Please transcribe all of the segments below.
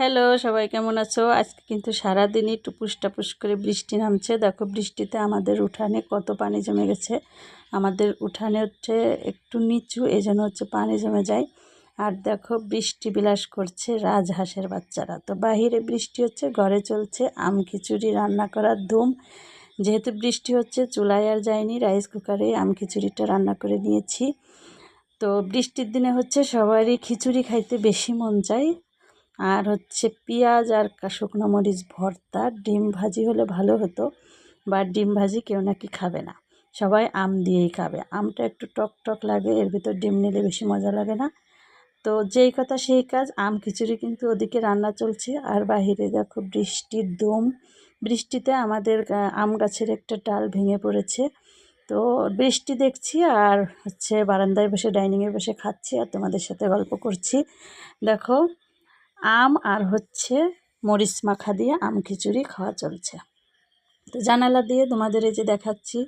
Hello সবাই কেমন আছো? আজকে কিন্তু সারাদিনই টুপুস টাপুস করে বৃষ্টি নামছে। দেখো, বৃষ্টিতে আমাদের উঠানে কত পানি জমে গেছে। আমাদের উঠানে হচ্ছে একটু নিচু এই জন্য হচ্ছে পানি জমে যায়। আর দেখো, বৃষ্টি বিলাস করছে রাজহাঁসের বাচ্চারা। তো বাহিরে বৃষ্টি হচ্ছে, ঘরে চলছে আম খিচুড়ি, রান্না করার ধুম। যেহেতু বৃষ্টি হচ্ছে, চুলায় আর যায়নি, রাইস কুকারে আম খিচুড়িটা রান্না করে নিয়েছি। তো বৃষ্টির দিনে হচ্ছে সবারই খিচুড়ি খাইতে বেশি মন চায়। আর হচ্ছে পেঁয়াজ আর শুকনো মরিচ ভর্তা, ডিম ভাজি হলে ভালো হতো, বা ডিম ভাজি কেউ নাকি খাবে না। সবাই আম দিয়েই খাবে। আমটা একটু টক টক লাগে, এর ভিতর ডিম নিলে বেশি মজা লাগে না। তো যেই কথা সেই কাজ, আম খিচুড়ি কিন্তু ওদিকে রান্না চলছে। আর বাহিরে দেখো বৃষ্টির দম বৃষ্টিতে আমাদের আম গাছের একটা ডাল ভেঙে পড়েছে। তো বৃষ্টি দেখছি আর হচ্ছে বারান্দায় বসে, ডাইনিংয়ে বসে খাচ্ছি আর তোমাদের সাথে গল্প করছি। দেখো আম আর হচ্ছে মরিচ মাখা দিয়ে আম খিচুড়ি খাওয়া চলছে। তো জানালা দিয়ে তোমাদের এই যে দেখাচ্ছি,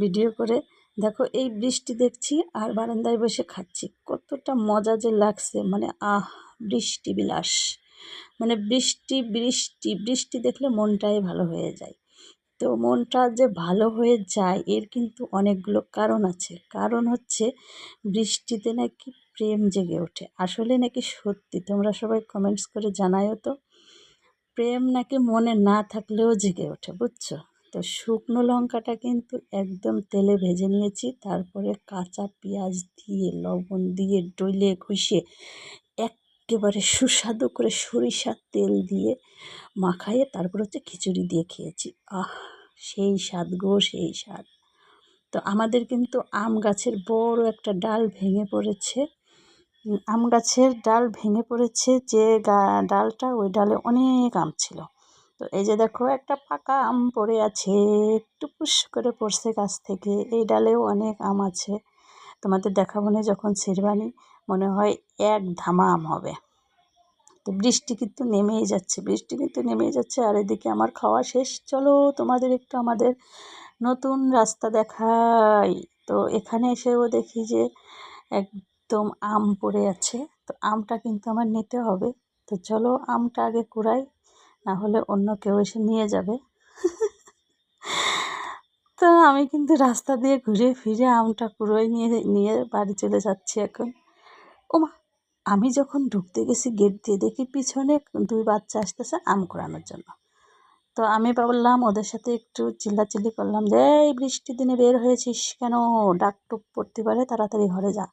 ভিডিও করে, দেখো এই বৃষ্টি দেখছি আর বারান্দায় বসে খাচ্ছি। কতটা মজা যে লাগছে মানে আহ, বৃষ্টি বিলাস। মানে বৃষ্টি বৃষ্টি বৃষ্টি দেখলে মনটাই ভালো হয়ে যায়। তো মনটা যে ভালো হয়ে যায়, এর কিন্তু অনেকগুলো কারণ আছে। কারণ হচ্ছে বৃষ্টিতে নাকি প্রেম জেগে ওঠে। আসলে নাকি সত্যি? তোমরা সবাই কমেন্টস করে জানায়ও তো। প্রেম নাকি মনে না থাকলেও জেগে ওঠে, বুঝছ? তো শুকনো লঙ্কাটা কিন্তু একদম তেলে ভেজে নিয়েছি, তারপরে কাঁচা পেঁয়াজ দিয়ে, লবণ দিয়ে, ডইলে ঘষে, একেবারে সুস্বাদু করে সরিষার তেল দিয়ে মাখাইয়ে তারপর হচ্ছে খিচুড়ি দিয়ে খেয়েছি। আহ, সেই স্বাদ গো, সেই স্বাদ। তো আমাদের কিন্তু আম গাছের বড় একটা ডাল ভেঙে পড়েছে। আম গাছের ডাল ভেঙে পড়েছে যে ডালটা ওই ডালে অনেক আম ছিল। তো এই যে দেখো, একটা পাকা আম পড়ে আছে, একটু পুষ করে পড়ছে গাছ থেকে। এই ডালেও অনেক আম আছে। তোমাদের দেখাবো না যখন শেরবানি মনে হয় এক ধামা আম হবে। তো বৃষ্টি কিন্তু নেমেই যাচ্ছে, বৃষ্টি কিন্তু নেমেই যাচ্ছে, আর এদিকে আমার খাওয়া শেষ। চলো তোমাদের একটু আমাদের নতুন রাস্তা দেখাই। তো এখানে এসেও দেখি যে একদম আম পড়ে আছে, তো আমটা কিন্তু আমার নিতে হবে। তো চলো আমটা আগে কুড়াই না হলে অন্য কেউ এসে নিয়ে যাবে। তো আমি কিন্তু রাস্তা দিয়ে ঘুরে ফিরে আমটা কুড়োই নিয়ে নিয়ে বাড়ি চলে যাচ্ছি এখন। ওমা, আমি যখন ঢুকতে গেছি গেট দিয়ে, দেখি পিছনে দুই বাচ্চা আসতেছে আম কুড়ানোর জন্য। তো আমি বললাম ওদের সাথে একটু চিল্লাচিল্লি করলাম যে, এই বৃষ্টির দিনে বের হয়েছিস কেন? ডাক টুক পড়তে পারে, তাড়াতাড়ি ঘরে যা।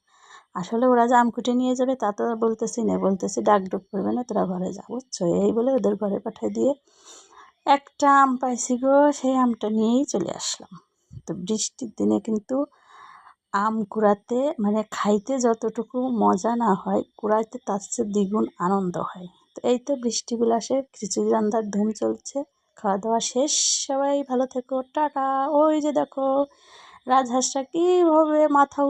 আসলে ওরা যে আম কুটে নিয়ে যাবে তা তো বলতেছি না। বলতেছি, ডাক ডুক করবে না, তোরা ঘরে যা। বুঝছ? এই বলে ওদের ঘরে পাঠিয়ে দিয়ে একটা আম পাইছি গো, সেই আমটা নিয়েই চলে আসলাম। তো বৃষ্টির দিনে কিন্তু আম কুড়াতে মানে খাইতে যতটুকু মজা না হয়, কুড়াইতে তার চেয়ে দ্বিগুণ আনন্দ হয়। তো এই তো বৃষ্টি বিলাসে খিচুড়ি রান্নার ধুম চলছে। খাওয়া দাওয়া শেষ। সবাই ভালো থেকো। টাটা। ওই যে দেখো, রাজহাঁসটা কীভাবে মাথা